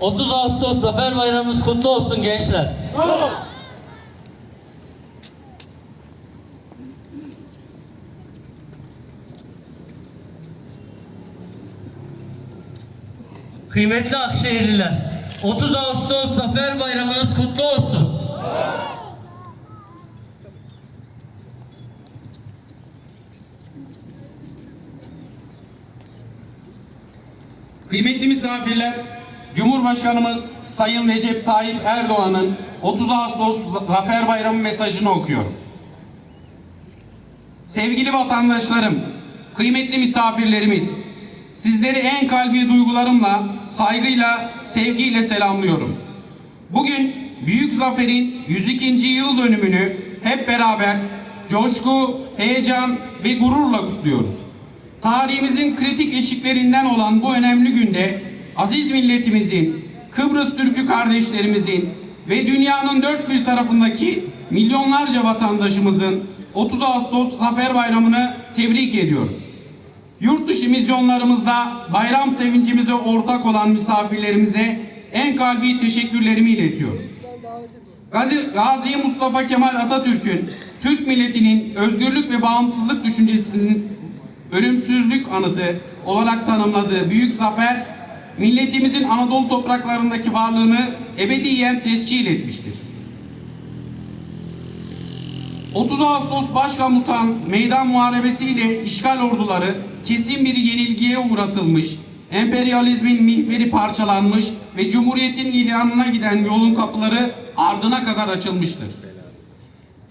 ...30 Ağustos Zafer Bayramımız kutlu olsun gençler. Kıymetli Akşehirliler, 30 Ağustos Zafer Bayramınız kutlu olsun. Kıymetli misafirler, Cumhurbaşkanımız Sayın Recep Tayyip Erdoğan'ın 30 Ağustos Zafer Bayramı mesajını okuyorum. Sevgili vatandaşlarım, kıymetli misafirlerimiz, sizleri en kalbi duygularımla, saygıyla, sevgiyle selamlıyorum. Bugün Büyük Zafer'in 102. yıl dönümünü hep beraber coşku, heyecan ve gururla kutluyoruz. Tarihimizin kritik eşiklerinden olan bu önemli günde aziz milletimizin, Kıbrıs Türk'ü kardeşlerimizin ve dünyanın dört bir tarafındaki milyonlarca vatandaşımızın 30 Ağustos Zafer Bayramı'nı tebrik ediyorum. Yurt dışı misyonlarımızda bayram sevincimize ortak olan misafirlerimize en kalbi teşekkürlerimi iletiyorum. Gazi, Gazi Mustafa Kemal Atatürk'ün Türk milletinin özgürlük ve bağımsızlık düşüncesinin ölümsüzlük anıtı olarak tanımladığı büyük zafer, milletimizin Anadolu topraklarındaki varlığını ebediyen tescil etmiştir. 30 Ağustos Başkomutan Meydan Muharebesiyle işgal orduları kesin bir yenilgiye uğratılmış, emperyalizmin mihveri parçalanmış ve Cumhuriyet'in ilanına giden yolun kapıları ardına kadar açılmıştır.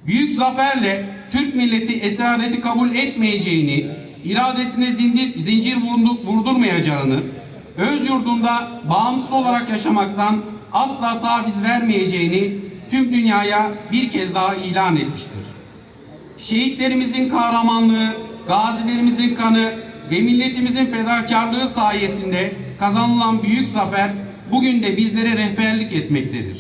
Büyük zaferle Türk milleti esareti kabul etmeyeceğini, iradesine zincir, zincir vurdu- vurdurmayacağını, öz yurdunda bağımsız olarak yaşamaktan asla taviz vermeyeceğini tüm dünyaya bir kez daha ilan etmiştir. Şehitlerimizin kahramanlığı, gazilerimizin kanı ve milletimizin fedakarlığı sayesinde kazanılan büyük zafer bugün de bizlere rehberlik etmektedir.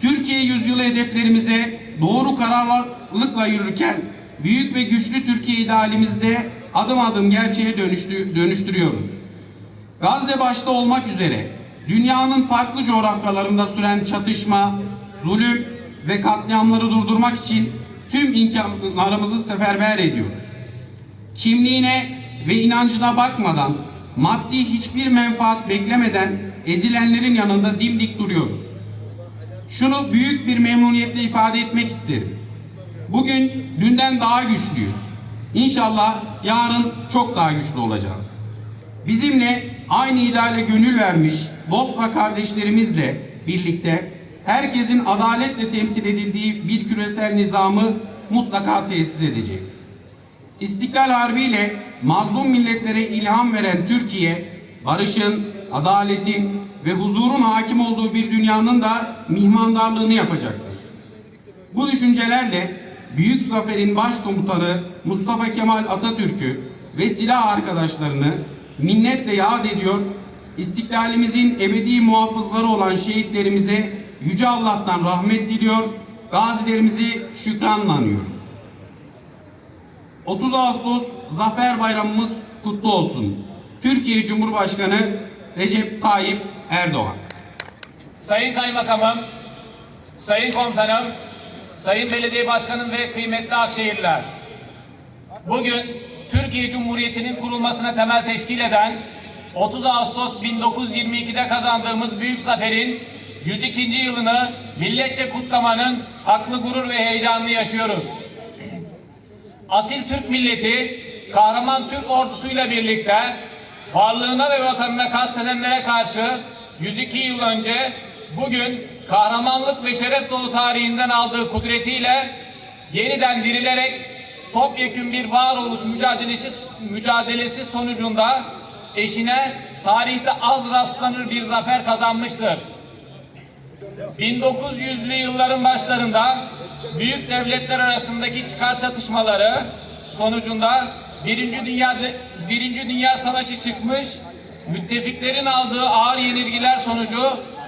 Türkiye yüzyılı hedeflerimize doğru kararlılıkla yürürken büyük ve güçlü Türkiye idealimizde adım adım gerçeğe dönüştü, dönüştürüyoruz. Gazze başta olmak üzere dünyanın farklı coğrafyalarında süren çatışma, zulüm ve katliamları durdurmak için tüm imkanlarımızı seferber ediyoruz. Kimliğine ve inancına bakmadan, maddi hiçbir menfaat beklemeden ezilenlerin yanında dimdik duruyoruz. Şunu büyük bir memnuniyetle ifade etmek isterim. Bugün dünden daha güçlüyüz. İnşallah yarın çok daha güçlü olacağız. Bizimle aynı ideale gönül vermiş dost ve kardeşlerimizle birlikte herkesin adaletle temsil edildiği bir küresel nizamı mutlaka tesis edeceğiz. İstiklal Harbi ile mazlum milletlere ilham veren Türkiye, barışın, adaletin ve huzurun hakim olduğu bir dünyanın da mihmandarlığını yapacaktır. Bu düşüncelerle Büyük Zafer'in başkomutanı Mustafa Kemal Atatürk'ü ve silah arkadaşlarını minnetle yad ediyor, istiklalimizin ebedi muhafızları olan şehitlerimize Yüce Allah'tan rahmet diliyor, gazilerimizi şükranla anıyorum. 30 Ağustos Zafer Bayramımız kutlu olsun. Türkiye Cumhurbaşkanı Recep Tayyip Erdoğan. Sayın Kaymakamım, Sayın Komutanım, Sayın Belediye Başkanım ve kıymetli Akşehirliler. Bugün Türkiye Cumhuriyeti'nin kurulmasına temel teşkil eden 30 Ağustos 1922'de kazandığımız büyük zaferin 102. yılını milletçe kutlamanın haklı gurur ve heyecanını yaşıyoruz. Asil Türk milleti kahraman Türk ordusuyla birlikte varlığına ve vatanına kastedenlere karşı 102 yıl önce bugün kahramanlık ve şeref dolu tarihinden aldığı kudretiyle yeniden dirilerek topyekün bir varoluş mücadelesi, mücadelesi sonucunda eşine tarihte az rastlanır bir zafer kazanmıştır. 1900'lü yılların başlarında büyük devletler arasındaki çıkar çatışmaları sonucunda Birinci Dünya Birinci Dünya Savaşı çıkmış, müttefiklerin aldığı ağır yenilgiler sonucu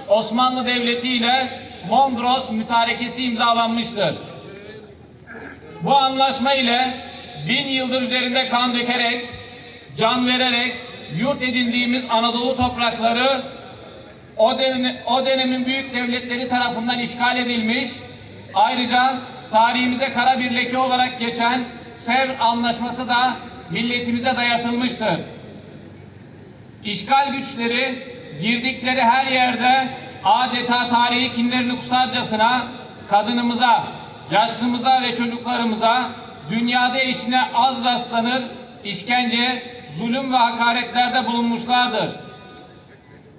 Osmanlı Devleti ile Mondros Mütarekesi imzalanmıştır. Bu anlaşma ile bin yıldır üzerinde kan dökerek, can vererek yurt edindiğimiz Anadolu toprakları o, dönem, o dönemin büyük devletleri tarafından işgal edilmiş, ayrıca tarihimize kara bir leke olarak geçen Sevr Anlaşması da milletimize dayatılmıştır. İşgal güçleri girdikleri her yerde adeta tarihi kinlerini kusarcasına kadınımıza, yaşlımıza ve çocuklarımıza dünyada eşine az rastlanır işkence, zulüm ve hakaretlerde bulunmuşlardır.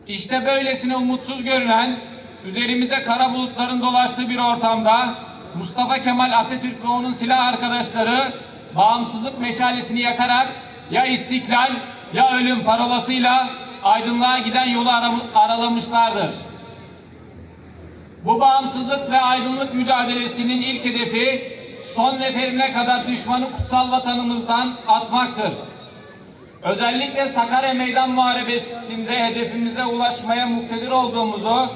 İşte böylesine umutsuz görünen, üzerimizde kara bulutların dolaştığı bir ortamda Mustafa Kemal Atatürk ve onun silah arkadaşları bağımsızlık meşalesini yakarak ya istiklal ya ölüm parolasıyla aydınlığa giden yolu aralamışlardır. Bu bağımsızlık ve aydınlık mücadelesinin ilk hedefi son neferine kadar düşmanı kutsal vatanımızdan atmaktır. Özellikle Sakarya Meydan Muharebesi'nde hedefimize ulaşmaya muktedir olduğumuzu,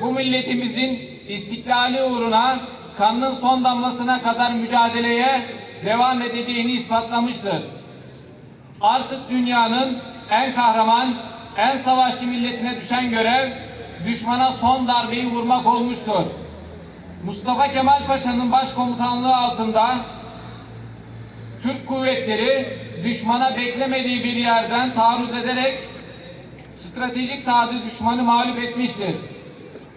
bu milletimizin istiklali uğruna kanının son damlasına kadar mücadeleye devam edeceğini ispatlamıştır. Artık dünyanın en kahraman, en savaşçı milletine düşen görev, düşmana son darbeyi vurmak olmuştur. Mustafa Kemal Paşa'nın başkomutanlığı altında Türk kuvvetleri düşmana beklemediği bir yerden taarruz ederek stratejik sahada düşmanı mağlup etmiştir.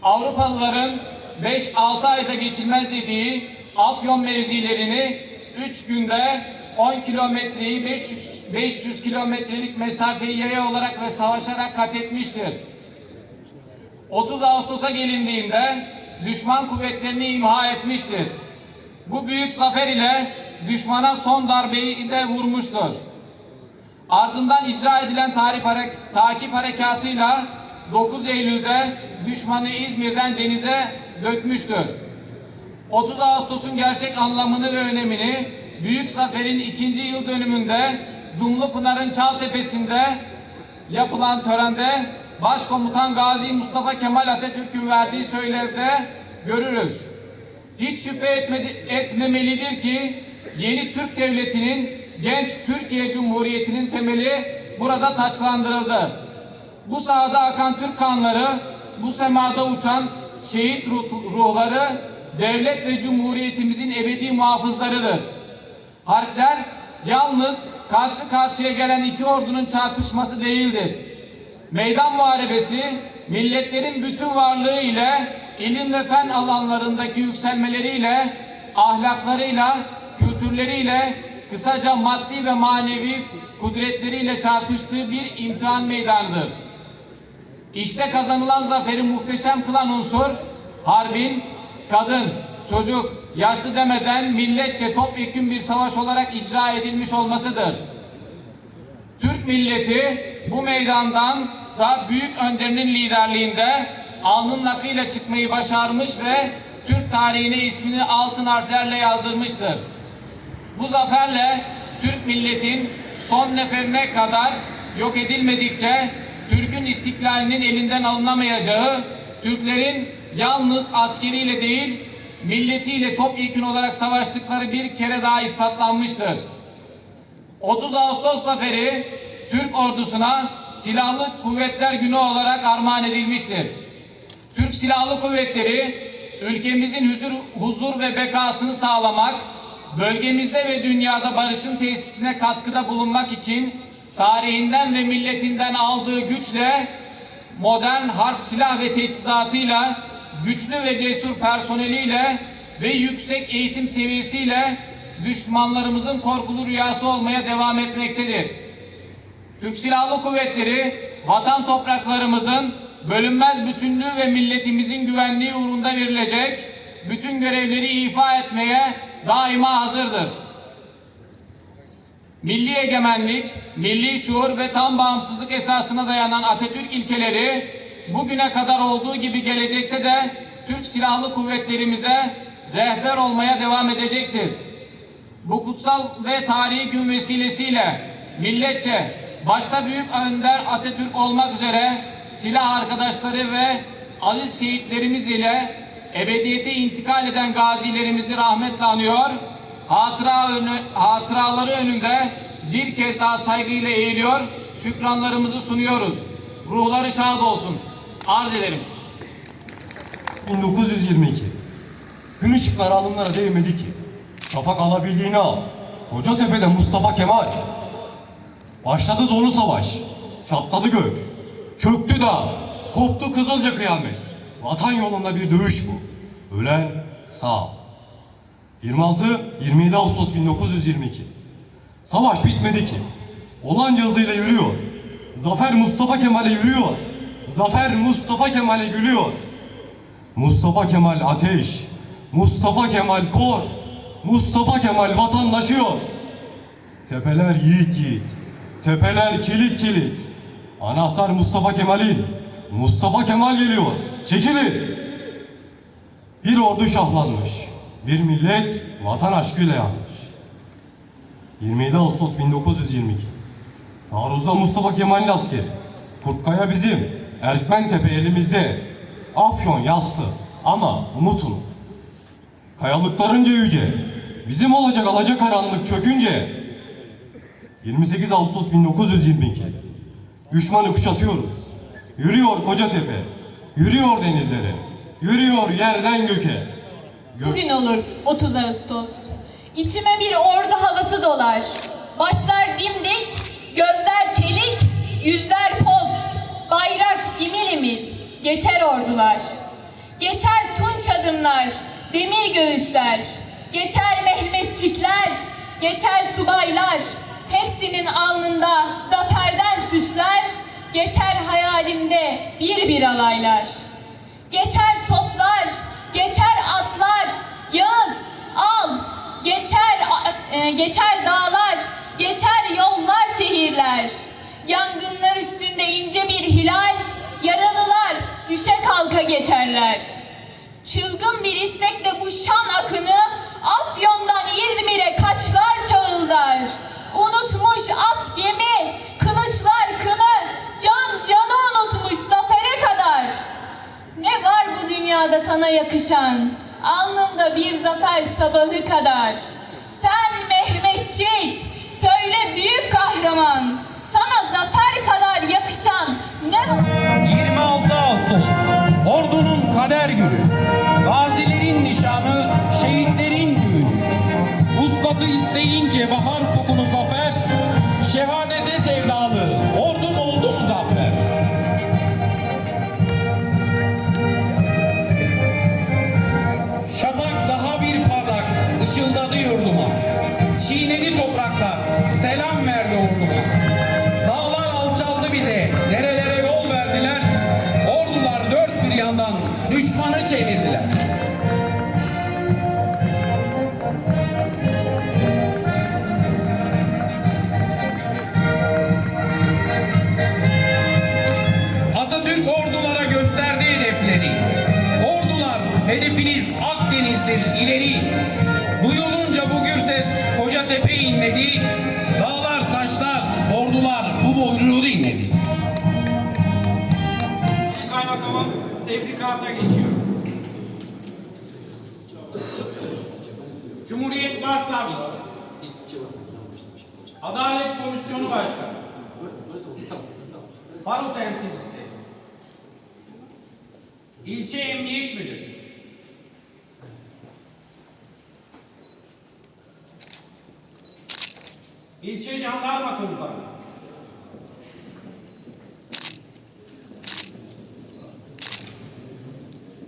Avrupalıların 5-6 ayda geçilmez dediği Afyon mevzilerini 3 günde 10 kilometreyi 500, 500 kilometrelik mesafeyi yaya olarak ve savaşarak kat etmiştir. 30 Ağustos'a gelindiğinde düşman kuvvetlerini imha etmiştir. Bu büyük zafer ile düşmana son darbeyi de vurmuştur. Ardından icra edilen tarih hare- takip harekatıyla 9 Eylül'de düşmanı İzmir'den denize dökmüştür. 30 Ağustos'un gerçek anlamını ve önemini Büyük Zafer'in ikinci yıl dönümünde Dumlupınar'ın Çaltepe'sinde yapılan törende Başkomutan Gazi Mustafa Kemal Atatürk'ün verdiği söylevde görürüz. Hiç şüphe etmedi, etmemelidir ki yeni Türk Devleti'nin genç Türkiye Cumhuriyeti'nin temeli burada taçlandırıldı. Bu sahada akan Türk kanları, bu semada uçan şehit ruh- ruhları devlet ve cumhuriyetimizin ebedi muhafızlarıdır. Harpler yalnız karşı karşıya gelen iki ordunun çarpışması değildir. Meydan muharebesi milletlerin bütün varlığı ile ilim ve fen alanlarındaki yükselmeleriyle, ahlaklarıyla, kültürleriyle, kısaca maddi ve manevi kudretleriyle çarpıştığı bir imtihan meydanıdır. İşte kazanılan zaferi muhteşem kılan unsur, harbin kadın, çocuk, yaşlı demeden milletçe topyekün bir savaş olarak icra edilmiş olmasıdır. Türk milleti bu meydandan da büyük önderinin liderliğinde alnının akıyla çıkmayı başarmış ve Türk tarihine ismini altın harflerle yazdırmıştır. Bu zaferle Türk milletin son neferine kadar yok edilmedikçe Türk'ün istiklalinin elinden alınamayacağı, Türklerin yalnız askeriyle değil, milletiyle topyekün olarak savaştıkları bir kere daha ispatlanmıştır. 30 Ağustos zaferi Türk ordusuna Silahlı Kuvvetler Günü olarak armağan edilmiştir. Türk Silahlı Kuvvetleri ülkemizin huzur, huzur ve bekasını sağlamak, bölgemizde ve dünyada barışın tesisine katkıda bulunmak için tarihinden ve milletinden aldığı güçle modern harp silah ve teçhizatıyla, güçlü ve cesur personeliyle ve yüksek eğitim seviyesiyle düşmanlarımızın korkulu rüyası olmaya devam etmektedir. Türk Silahlı Kuvvetleri vatan topraklarımızın bölünmez bütünlüğü ve milletimizin güvenliği uğrunda verilecek bütün görevleri ifa etmeye daima hazırdır. Milli egemenlik, milli şuur ve tam bağımsızlık esasına dayanan Atatürk ilkeleri bugüne kadar olduğu gibi gelecekte de Türk Silahlı Kuvvetlerimize rehber olmaya devam edecektir. Bu kutsal ve tarihi gün vesilesiyle milletçe başta Büyük Önder Atatürk olmak üzere silah arkadaşları ve aziz şehitlerimiz ile ebediyete intikal eden gazilerimizi rahmetle anıyor. Hatıra önü, hatıraları önünde bir kez daha saygıyla eğiliyor. Şükranlarımızı sunuyoruz. Ruhları şad olsun. Arz ederim. 1922. Gün ışıkları alınlara değmedi ki. Şafak alabildiğini al. Kocatepe'de Mustafa Kemal. Başladı zorlu savaş. Çatladı gök. Çöktü dağ. Koptu kızılca kıyamet. Vatan yolunda bir dövüş bu. Ölen sağ. 26-27 Ağustos 1922. Savaş bitmedi ki. Olanca hızıyla yürüyor. Zafer Mustafa Kemal'e yürüyor. Zafer Mustafa Kemal'e gülüyor. Mustafa Kemal ateş, Mustafa Kemal kor, Mustafa Kemal vatandaşıyor. Tepeler yiğit yiğit, tepeler kilit kilit. Anahtar Mustafa Kemal'in, Mustafa Kemal geliyor, çekilin. Bir ordu şahlanmış, bir millet vatan aşkıyla yanmış. 27 Ağustos 1922. Taarruzda Mustafa Kemal'in askeri. Kurtkaya bizim, Erkmentepe elimizde. Afyon yaslı ama umut unut. Kayalıklarınca yüce, bizim olacak alacakaranlık çökünce. 28 Ağustos 1922. Düşmanı kuşatıyoruz. Yürüyor Kocatepe, yürüyor denizlere, yürüyor yerden göke. Gök Bugün olur 30 Ağustos. İçime bir ordu havası dolar. Başlar dimdik, gözler çelik, yüzler poz. Bayrak imil imil, geçer ordular. Geçer tunç adımlar, demir göğüsler. Geçer Mehmetçikler, geçer subaylar. Hepsinin alnında zaferden süsler. Geçer hayalimde bir bir alaylar. Geçer toplar, geçer atlar, Yağız al. Geçer e, geçer dağlar, geçer yollar, şehirler. Yangınlar üstünde ince bir hilal, yaralılar düşe kalka geçerler. Çılgın bir istekle bu şan akını Afyon'dan İzmir'e kaçlar çağıldar. Dünyada sana yakışan? Alnında bir zafer sabahı kadar. Sen Mehmetçik, söyle büyük kahraman. Sana zafer kadar yakışan ne var? 26 Ağustos, ordunun kader günü, İlçe Emniyet Müdürü. İlçe Jandarma Komutanı.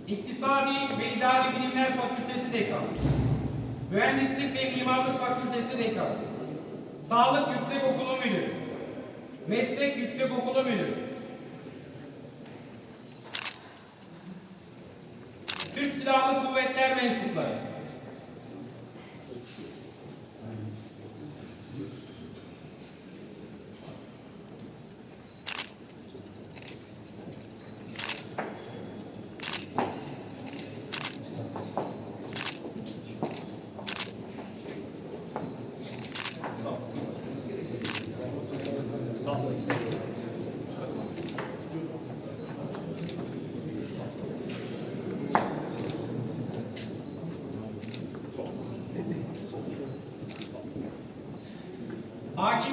İktisadi ve İdari Bilimler Fakültesi Dekanı. Mühendislik ve Mimarlık Fakültesi Dekanı. Sağlık Yüksek Okulu Müdürü. Meslek Yüksek Okulu Müdürü. Türk Silahlı Kuvvetler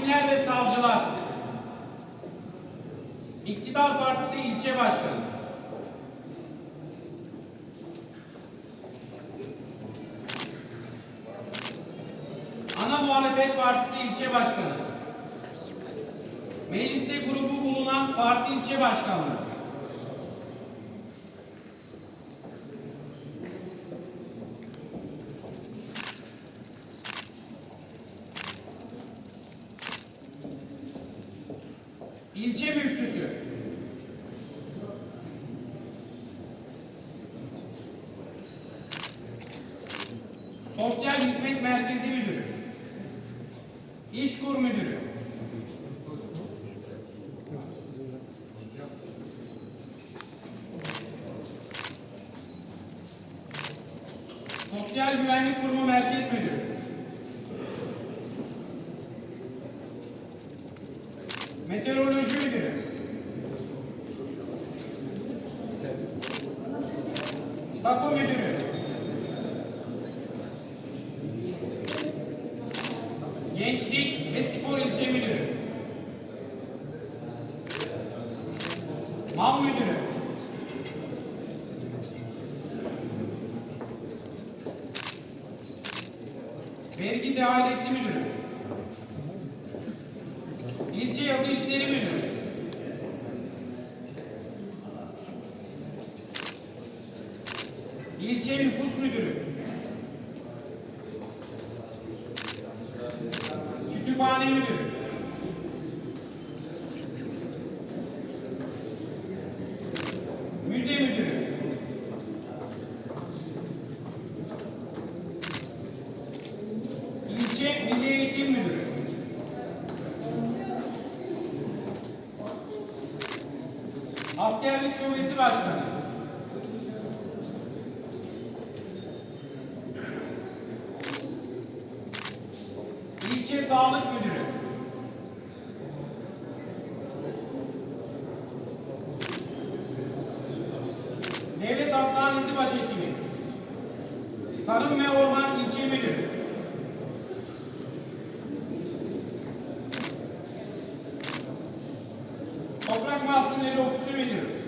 Hakimler ve savcılar. İktidar Partisi ilçe başkanı. Ana Muhalefet Partisi ilçe başkanı. Mecliste grubu bulunan parti ilçe başkanları. İlçe müftüsü. Sosyal Hizmet Merkezi Müdürü. İşkur Müdürü. Sosyal Güvenlik Kurumu Merkez Müdürü. Meteoroloji Müdürü. Tapu Müdürü. Gençlik ve Spor İlçe Müdürü. Mal. Vergi Dairesi Müdürü. İlçe Yazı İşleri Müdürü. İlçe Nüfus Müdürü. Kütüphane Müdürü. Müze Müdürü. İlçe Eğitim Müdürü. Askerlik Şubesi Başkanı. İlçe Sağlık Müdürü. Devlet Hastanesi Başhekimi. Tarım ve Orman İlçe Müdürü. Toprak Mahsulleri Ofisi Müdürü.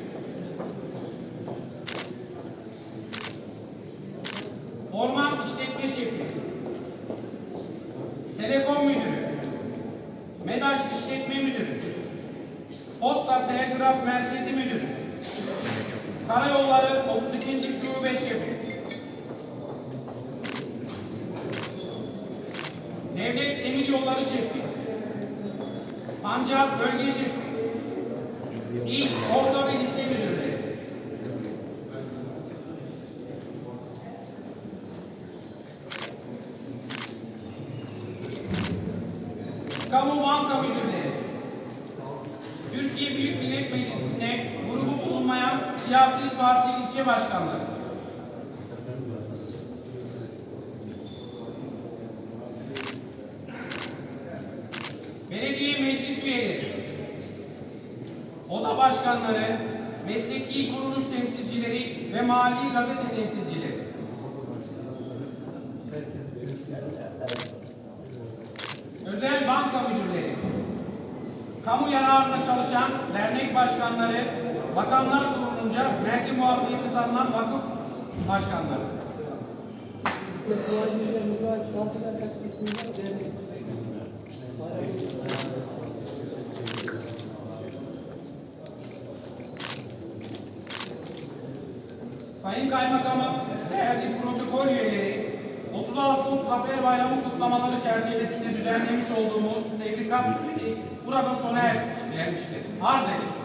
Kamu Banka Müdürleri. Türkiye Büyük Millet Meclisi'nde grubu bulunmayan siyasi parti ilçe başkanları. Özel banka müdürleri, kamu yararına çalışan dernek başkanları, bakanlar kurulunca vergi muafiyeti tanınan vakıf başkanları. Sayın Kaymakamım, değerli protokol üyeleri, 30 Ağustos Zafer Bayramı kutlamaları çerçevesinde düzenlemiş olduğumuz tebrikat burada sona ermiştir. Arz ederim.